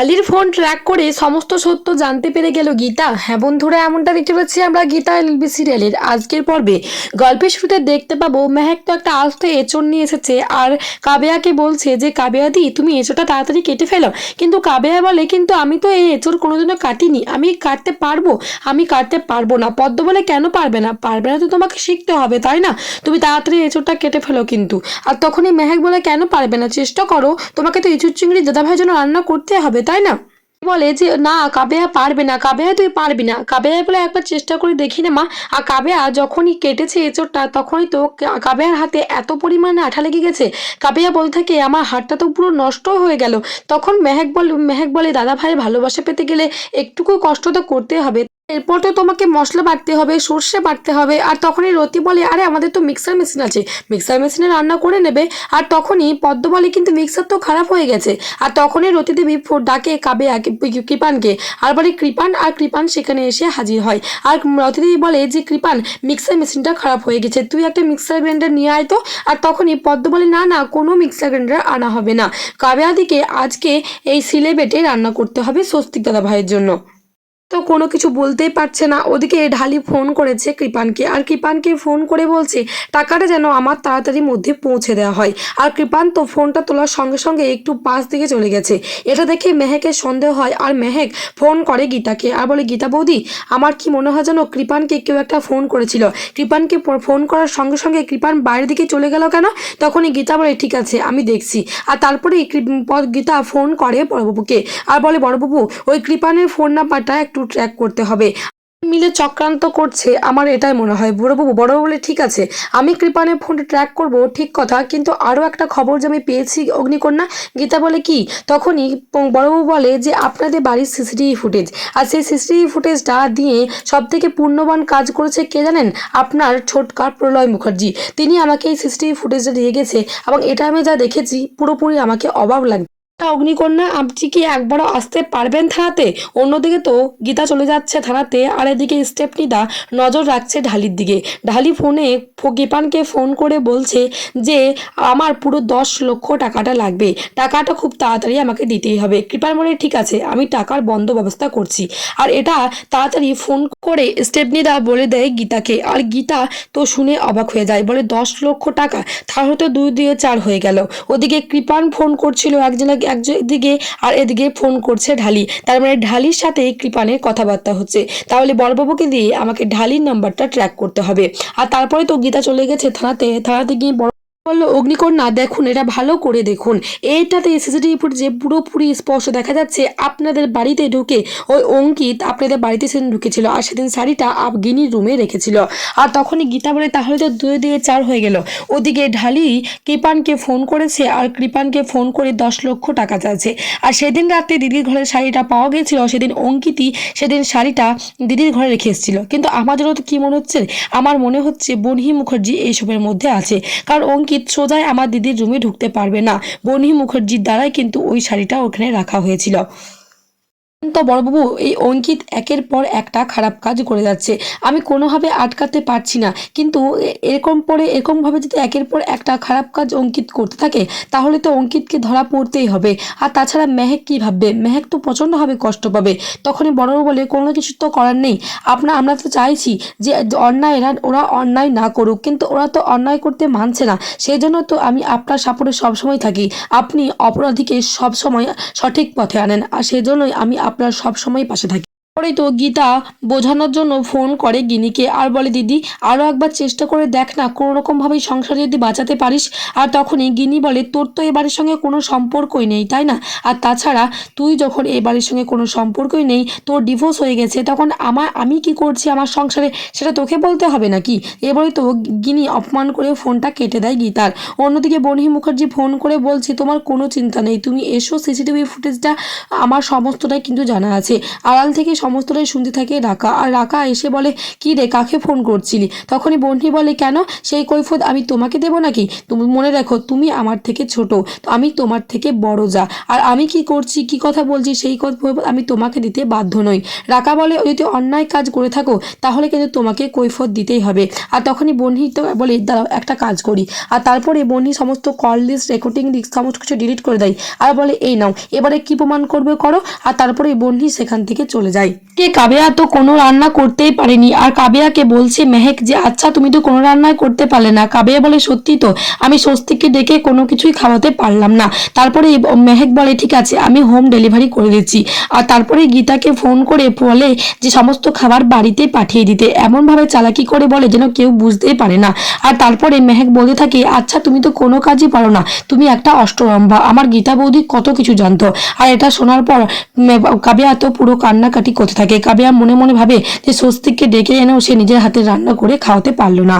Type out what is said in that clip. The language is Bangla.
ঢালির ফোন ট্র্যাক করে সমস্ত সত্য জানতে পেরে গেল গীতা। হ্যাঁ বন্ধুরা, এমনটা দেখতে পাচ্ছি আমরা গীতা এলবি সিরিয়ালের আজকের পর্বে। গল্পের শুরুতে দেখতে পাবো, মেহেক তো একটা আস্ত এঁচড় নিয়ে এসেছে আর কাবেয়াকে বলছে যে, কাবেয়া দি, তুমি এঁচড়টা তাড়াতাড়ি কেটে ফেলো। কিন্তু কাবেয়া বলে, কিন্তু আমি তো এই এঁচড় কোনোদিনও কাটিনি। আমি কাটতে পারব? আমি কাটতে পারব না। পদ্ম বলে কেন পারবে না? পারবে না তো তোমাকে শিখতে হবে, তাই না? তুমি তাড়াতাড়ি এঁচড়টা কেটে ফেলো কিন্তু। আর তখনই মেহেক বলে, কেন পারবে না? চেষ্টা করো। তোমাকে তো ইঁচুর চিংড়ি দাদাভাইয়ের জন্য রান্না করতে হবে তাই না? বলে যে, না, কাবেয়া পারবে না, কাবেয়া তুই পারবি না। কাবেয়া বলে একবার চেষ্টা করে দেখি না মা। আর কাবেয়া যখনই কেটেছে এঁচোড়টা, তখনই তো কাবেয়ার হাতে এত পরিমাণে আঠা লেগে গেছে। কাবেয়া বলতে থাকে, আমার হাতটা তো পুরো নষ্ট হয়ে গেল। তখন মেহেক বল, মেহেক বলে, দাদা ভাই, ভালোবাসা পেতে গেলে একটুকু কষ্ট তো করতে হবে। এরপর তো তোমাকে মশলা বাটতে হবে, সর্ষে বাটতে হবে, আর তখনই রতি বলে, আরে, আমাদের তো মিক্সার মেশিন আছে। মিক্সার মেশিনে রান্না করে নেবে, আর তখনই পদ্ম বলে, কিন্তু মিক্সার তো খারাপ হয়ে গেছে। আর তখনই রতি দেবী ডাকে, কাবে কৃপানকে। আর বলে, কৃপান, আর কৃপান সেখানে এসে হাজির হয়। আর রতি দেবী বলে, যে কৃপান মিক্সার মেশিনটা খারাপ হয়ে গেছে, তুই একটা মিক্সার গ্রাইন্ডার নিয়ে আয় তো। আর তখনই পদ্ম বলে, না না, কোনো মিক্সার গ্রাইন্ডার আনা হবে না। কাবেয়াদিকে আজকে এই সিলে বেটে রান্না করতে হবে স্বস্তিক দাদা ভাইয়ের জন্য। তো কোনো কিছু বলতেই পারছে না। ওদিকে ঢালি ফোন করেছে কৃপানকে। আর কৃপানকে ফোন করে বলছে, টাকাটা যেন আমার তাড়াতাড়ি মধ্যে পৌঁছে দেওয়া হয়। আর কৃপান তো ফোনটা তোলার সঙ্গে সঙ্গে একটু পাশ দিকে চলে গেছে। এটা দেখে মেহেকের সন্দেহ হয় আর মেহেক ফোন করে গীতাকে। আর বলে, গীতা বৌদি, আমার কি মনে হয় যেন কৃপানকে কেউ একটা ফোন করেছিল? কৃপানকে ফোন করার সঙ্গে সঙ্গে কৃপান বাইরের দিকে চলে গেল কেন? তখনই গীতা বলে, ঠিক আছে, আমি দেখছি। আর তারপরে গীতা ফোন করে বড়বাবুকে। আর বলে, বড়বাবু, ওই কৃপানের ফোন নাম্বারটা একটু ট্র্যাক করতে হবে। মিলে চক্রান্ত করছে, আমার এটাই মনে হয়। বড়বাবু বড়বাবু বলে ঠিক আছে। আমি কৃপানের ফোনটা ট্র্যাক করব, ঠিক কথা। কিন্তু আরও একটা খবর যে আমি পেয়েছি, অগ্নিকন্যা, গীতা বলে কি? তখনই বড়বাবু বলে যে, আপনাদের বাড়ির সিসিটিভি ফুটেজ আর সেই সিসিটিভি ফুটেজটা দিয়ে সব থেকে পূর্ণবান কাজ করেছে কে জানেন? আপনার ছোটকা প্রলয় মুখার্জি। তিনি আমাকে এই সিসিটিভি ফুটেজটা দিয়ে গেছে এবং এটা আমি যা দেখেছি, পুরোপুরি আমাকে অবাক লাগে তা অগ্নিকন্যা আপনি কি একবারও আসতে পারবেন থানাতে? অন্যদিকে তো গীতা চলে যাচ্ছে থানাতে, আর এদিকে স্টেপনিদা নজর রাখছে ঢালির দিকে। ঢালি ফোনে কৃপানকে ফোন করে বলছে যে, আমার পুরো দশ লক্ষ টাকাটা লাগবে। টাকাটা খুব তাড়াতাড়ি আমাকে দিতেই হবে। কৃপার বলে, ঠিক আছে, আমি টাকার বন্ধ ব্যবস্থা করছি। আর এটা তাড়াতাড়ি ফোন করে স্টেপনিদা বলে দেয় গীতাকে। আর গীতা তো শুনে অবাক হয়ে যায়, বলে, দশ লক্ষ টাকা? তাহলে তো দুই দিয়ে চার হয়ে গেল। ওদিকে কৃপান ফোন করছিল একজন একদিকে আর এদিকে ফোন করছে ঢালি। তার মানে ঢালির সাথে কৃপানের কথাবার্তা হচ্ছে। তাহলে বড়বাবুকে দিয়ে আমাকে ঢালির নাম্বারটা ট্র্যাক করতে হবে। আর তারপরে তো গীতা চলে গেছে থানাতে থানাতে গিয়ে বড় বলল অগ্নিকন্যা দেখুন, এটা ভালো করে দেখুন। এইটাতে সিসিটিভি ফুটেজে পুরোপুরি স্পষ্ট দেখা যাচ্ছে, আপনাদের বাড়িতে ঢুকে ওই অঙ্কিত আপনাদের বাড়িতে সেদিন ঢুকেছিল আর সেদিন শাড়িটা গিনির রুমে রেখেছিল। আর তখনই গীতা বলে, তাহলে তো দুই দিয়ে চার হয়ে গেল। ওদিকে ঢালি কৃপানকে ফোন করেছে আর কৃপানকে ফোন করে দশ লক্ষ টাকা চাইছে। আর সেদিন রাতে দিদির ঘরের শাড়িটা পাওয়া গেছিল সেদিন অঙ্কিতই সেদিন শাড়িটা দিদির ঘরে রেখে এসেছিল। কিন্তু আমাদেরও তো কী মনে হচ্ছে? আমার মনে হচ্ছে বনহি মুখার্জি এইসবের মধ্যে আছে। কারণ অঙ্কিত সোজাই আমার দিদির রুমে ঢুকতে পারবে না। বনি মুখার্জির দ্বারাই কিন্তু ওই শাড়িটা ওখানে রাখা হয়েছিল। তো বড়বাবু এই অঙ্কিত একের পর একটা খারাপ কাজ করে যাচ্ছে। আমি কোনোভাবে আটকাতে পারছি না। কিন্তু এরকম পরে, এরকমভাবে যদি একের পর একটা খারাপ কাজ অঙ্কিত করতে থাকে, তাহলে তো অঙ্কিতকে ধরা পড়তেই হবে। আর তাছাড়া মেহেক কী ভাববে? মেহেক তো প্রচণ্ডভাবে কষ্ট পাবে। তখনই বড়বাবু বলে, কোনো কিছু তো করার নেই। আপনার আমরা তো চাইছি যে অন্যায় এরা, ওরা অন্যায় না করুক। কিন্তু ওরা তো অন্যায় করতে মানছে না। সেই জন্য তো আমি আপনার সাপোর্টে সবসময় থাকি। আপনি অপরাধীকে সবসময় সঠিক পথে আনেন। আর সেই জন্যই আমি আপনার সবসময় পাশে থাকি। পরেই তো গীতা বোঝানোর জন্য ফোন করে গিনিকে আর বলে, দিদি আরও একবার চেষ্টা করে দেখ না, কোনো রকমভাবেই সংসার যদি বাঁচাতে পারিস। আর তখনই গিনি বলে, তোর তো এ বাড়ির সঙ্গে কোনো সম্পর্কই নেই, তাই না? আর তাছাড়া তুই যখন এ বাড়ির সঙ্গে কোনো সম্পর্কই নেই, তোর ডিভোর্স হয়ে গেছে, তখন আমার, আমি কি করছি আমার সংসারে, সেটা তোকে বলতে হবে নাকি? এবারে তো গিনি অপমান করে ফোনটা কেটে দেয় গীতার। অন্যদিকে বনি মুখার্জি ফোন করে বলছে, তোমার কোনো চিন্তা নেই, তুমি এসো, সিসিটিভি ফুটেজটা আমার সমস্তটাই কিন্তু জানা আছে। আড়াল থেকে সমস্তটাই শুনতে থাকে রাকা। আর রাকা এসে বলে, কি রে, কাকে ফোন করছিলি? তখনই বন্টি বলে, কেন? সেই কৈফত আমি তোমাকে দেবো নাকি? তুমি মনে রাখো, তুমি আমার থেকে ছোট, তো আমি তোমার থেকে বড় যা। আর আমি কি করছি, কি কথা বলছি, সেই কৈফত আমি তোমাকে দিতে বাধ্য নই। রাকা বলে যদি অন্যায় কাজ করে থাকো, তাহলে কিন্তু তোমাকে কৈফত দিতেই হবে। আর তখনই বন্হি তো বলে দাঁড়াও, একটা কাজ করি। আর তারপরে বন্হি সমস্ত কল লিস্ট, রেকর্ডিং লিস্ট, সমস্ত কিছু ডিলিট করে দেয়। আর বলে, এই নাও, এবারে কি প্রমাণ করবে করো? আর তারপরে বন্হি সেখান থেকে চলে যায়। কে কাবেয়া তো কোনো রান্না করতেই পারেনি। আর কাবেয়াকে বলছে, মেহেক যে আচ্ছা তুমি তো কোনো রান্নাই করতে পারলে না। কাবেয়া বলে, সত্যি তো, আমি স্বস্তিককে ডেকে কোনো কিছুই খাওয়াতে পারলাম না। তারপরে মেহেক বলে, ঠিক আছে, আমি হোম ডেলিভারি করে দিচ্ছি। আর তারপরে গীতাকে ফোন করে বলে যে, সমস্ত খাবার বাড়িতে পাঠিয়ে দিতে। এমনভাবে চালাকি করে বলে, যেন কেউ বুঝতেই পারে না। আর তারপরে মেহেক বলতে থাকে আচ্ছা তুমি তো কোনো কাজই পারো না। তুমি একটা অষ্টরম্ভা। আমার গীতা বৌদি কত কিছু জানতো। আর এটা শোনার পর কাবিয়া তো পুরো কান্নাকাটি করতে থাকে। কাবিয়া মনে মনে ভাবে যে স্বস্তিককে ডেকে এনেও সে নিজের হাতে রান্না করে খাওয়াতে পারল না।